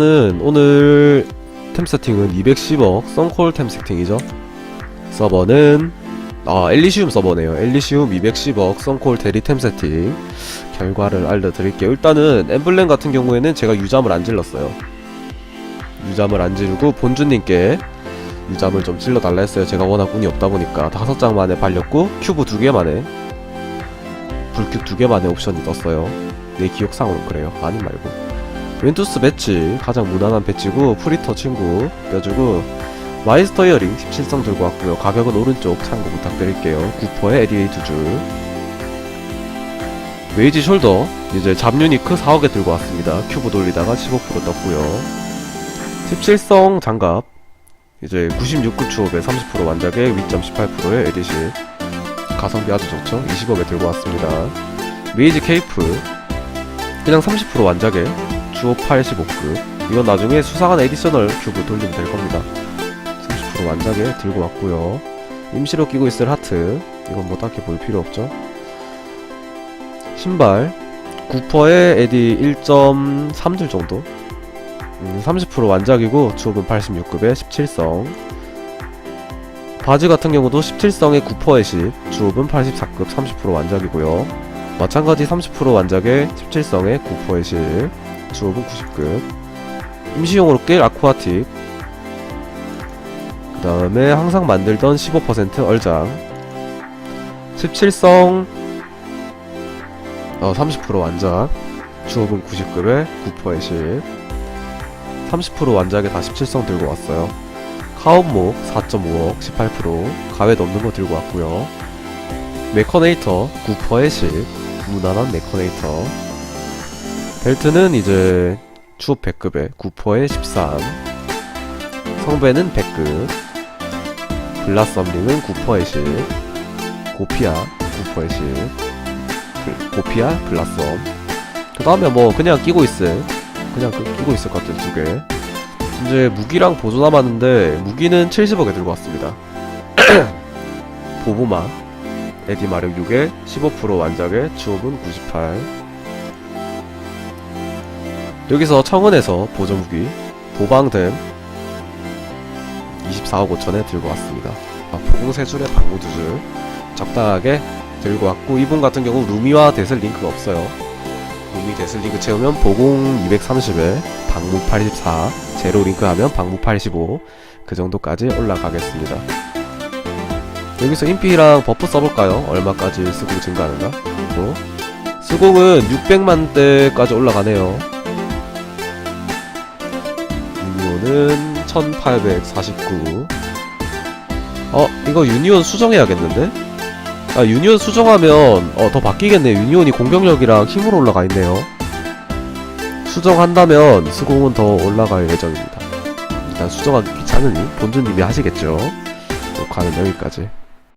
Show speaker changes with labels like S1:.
S1: 는 오늘 템 세팅은 210억 썬콜 템 세팅이죠. 서버는 아 엘리시움 서버네요. 엘리시움 210억 썬콜 대리 템 세팅 결과를 알려드릴게요. 일단은 엠블렘 같은 경우에는 제가 유잠을 안 질렀어요. 유잠을 안 지르고 본주님께 유잠을 좀 질러달라 했어요. 제가 워낙 운이 없다 보니까 다섯 장 만에 발렸고 큐브 두 개 만에 불큐 두 개 만에 옵션이 떴어요. 내 기억상으로 그래요. 아님 말고. 웬투스 배치 가장 무난한 배치고 프리터 친구 껴주고 마이스터 이어링 17성 들고 왔고요. 가격은 오른쪽 참고 부탁드릴게요. 9%에 에디에이 두줄. 웨이지 숄더 이제 잡유니크 4억에 들고 왔습니다. 큐브 돌리다가 15% 떴고요. 17성 장갑 이제 96급 추업에 30% 완작에 위점 18%의 에디실 가성비 아주 좋죠? 20억에 들고 왔습니다. 메이지 케이프 그냥 30% 완작에 주호 85급. 이건 나중에 수상한 에디셔널 큐브 돌리면 될 겁니다. 30% 완작에 들고 왔고요. 임시로 끼고 있을 하트. 이건 뭐 딱히 볼 필요 없죠. 신발. 9%에 에디 1.3줄 정도. 음, 30% 완작이고 주업은 86급에 17성. 바지 같은 경우도 17성에 9%에 10 주업은 84급 30% 완작이고요. 마찬가지 30% 완작에 17성에 9%에 10 주업은 90급. 임시용으로 낄 아쿠아틱. 그 다음에 항상 만들던 15% 얼장 17성 어, 30% 완작. 주업은 90급에 9%에 10 30% 완작에 다 17성 들고 왔어요. 카운목 4.5억 18% 가외 넘는 거 들고 왔고요. 메커네이터 9%에 10 무난한 메커네이터 벨트는 이제 추업 100급에 9%에 13 성배는 100급 블라썸링은 9%에 10 고피아 9%에 10 그- 고피아 블라썸. 그 다음에 뭐 그냥 끼고 있을 그냥 그 끼고 있을 것 같은 두개. 이제 무기랑 보조 남았는데 무기는 70억에 들고 왔습니다. 보보마 에디 마력 6에 15% 완작에 주업은 98 여기서 청은에서 보조무기 보방댐 24억 5천에 들고 왔습니다 아, 보공 3줄에 방무 2줄 적당하게 들고 왔고 이분 같은 경우 루미와 데슬 링크가 없어요 루미 데슬 링크 채우면 보공 230에 방무 84 제로 링크 하면 방무 85 그 정도까지 올라가겠습니다 여기서 인피랑 버프 써볼까요? 얼마까지 쓰고 증가하는가? 뭐 수공은 600만 대까지 올라가네요 유니온은 1849 어 이거 유니온 수정해야겠는데? 아 유니온 수정하면 어 더 바뀌겠네. 유니온이 공격력이랑 힘으로 올라가 있네요. 수정한다면 수공은 더 올라갈 예정입니다. 일단 수정하기 귀찮으니 본주님이 하시겠죠. 녹화는 여기까지